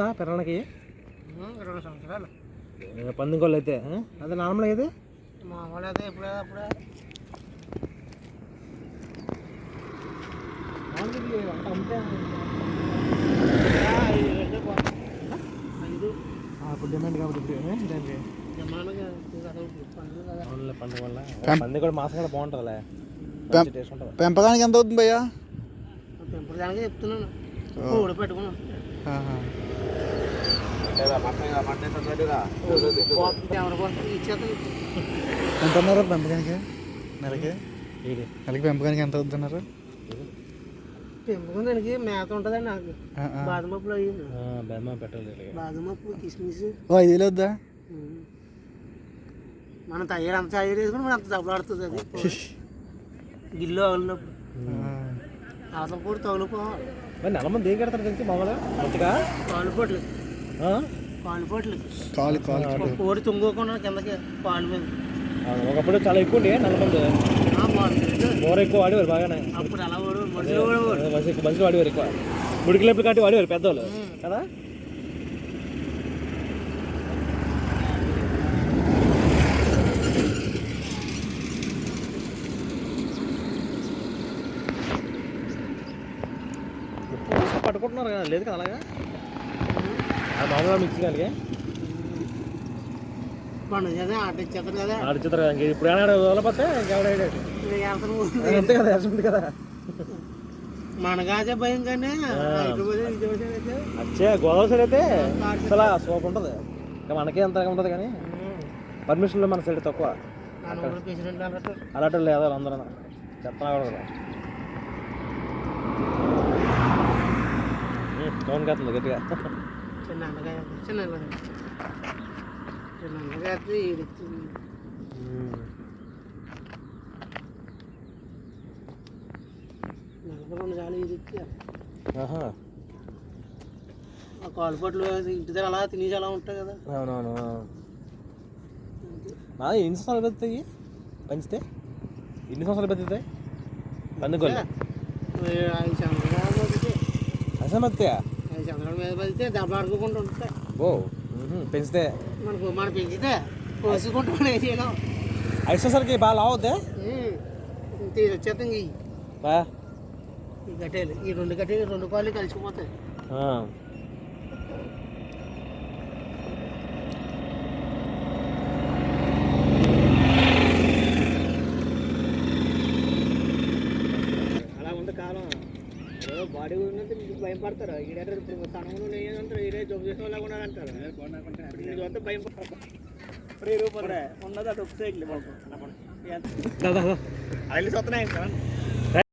అవుతుందా పిల్లలకి ఇరవై సంవత్సరాలు. పందికొల్లు అయితే? అదే నార్మల్ అయితే? మామూలు అయితే ఎప్పుడే అప్పుడే. ఇప్పుడు డిమాండ్ కాబట్టి ఇప్పుడు? దానికి. పండుగ వల్ల. పంది కూడా మాసం కూడా బాగుంటుందిలే. పెంపకానికి ఎంత అవుతుంది భయ్యా? పెంపుడు దానికి చెప్తున్నాను పెట్టుకున్నాను ఎంత అన్నారు పెంపకానికి? నెలకి? ఇది నెలకి పెంపకానికి ఎంత అవుతున్నారు? పెంపుకుని దానికి మేత ఉంటుందండి నాకు. బాదం పప్పులు అయ్యి బెమ్మ పెట్టాలి బాదం పప్పు కిస్మిస్. ఐదు వేలు వద్దా. మనం తయారు అంత తయారు చేసుకుని మనం అంత డబ్బులు ఆడుతుంది అది. గిల్లు అగిలినప్పుడు అవతల కూడా తగులుకోవాలి. నెల మంది ఏం కడతారు తెలిసి మామూలుగా? మంచిగా? కాలు కాలు కాలు. కాలు కోడి తుంగకుండా కిందకి పాలు మీద ఒకప్పుడు చాలా ఎక్కువ ఉండే నెల మంది ఆ, బాగుంటుంది. కూర ఎక్కువ వాడేవారు బాగానే. అప్పుడు అలా మనిషి మనిషి వాడేవారు ఎక్కువ. ముడికిలేపులు కట్టి వాడేవారు పెద్దవాళ్ళు కదా? పట్టుకుంటున్నారు కదా లేదు కదా అలాగా? మామూలుగా మిక్సింగ్ అలాగే పండుగ కదా ఆట ఇచ్చేస్తారు కదా. కదా ఇంక ఇప్పుడు ఏనాడు వదలపోతే ఇంకెవడ ఇక వెళ్తాను ఊరు. అంతే కదా ఉంటుంది కదా. మనగాజే భయం కానీ అచ్చే గోదావరి సైడ్ అయితే అసలు సోప్ ఉంటుంది. ఇంకా మనకే అంత ఉంటుంది కానీ పర్మిషన్లో మన సైడ్ తక్కువ. అలాంటి లేదు అందరూ. చెప్తున్నా కూడా ఫోన్ కత్తుంది గట్టిగా. చిన్న అన్నగా చిన్న చిన్న అన్నగా అయితే ఈడిచ్చింది నలభై రెండు సార్లు ఆహా. ఆ కాలు పట్లు ఇంటి దగ్గర అలా తినేసి అలా ఉంటాయి కదా. అవునవును ఎన్ని సంవత్సరాలు బతుకుతాయి? పెంచితే? ఎన్ని సంవత్సరాలు పందుకోళ్ళు ఏ ఐదు సంవత్సరాలు అసలు సంవత్సరాల మీద బతికితే దెబ్బ ఆడుకోకుండా ఉంటాయి. ఓ. పెంచితే. మనకు మనం పెంచితే కోసుకుంటూ చేయడం ఐదు సంవత్సరాలకి బాగా వచ్చేస్తాం ఈ బా ఈ కట్టేలు ఈ రెండు కట్టేలు రెండు కాళ్ళు కలిసిపోతాయి ఆ. అలా ఉంది కాలం బాడీ ఉన్నది భయం పడతారు ఈడంటారు ఇప్పుడు సనంలో లేదంటారు ఈడే జబ్బు చేసిన వాళ్ళు కూడా అంటారు ఇది వస్తే భయం పడతారు. ఇప్పుడు ఈ రూపాయలు ఉన్నది అటు ఒక సైకిల్ బాబు. ఐదు వస్తున్నాయి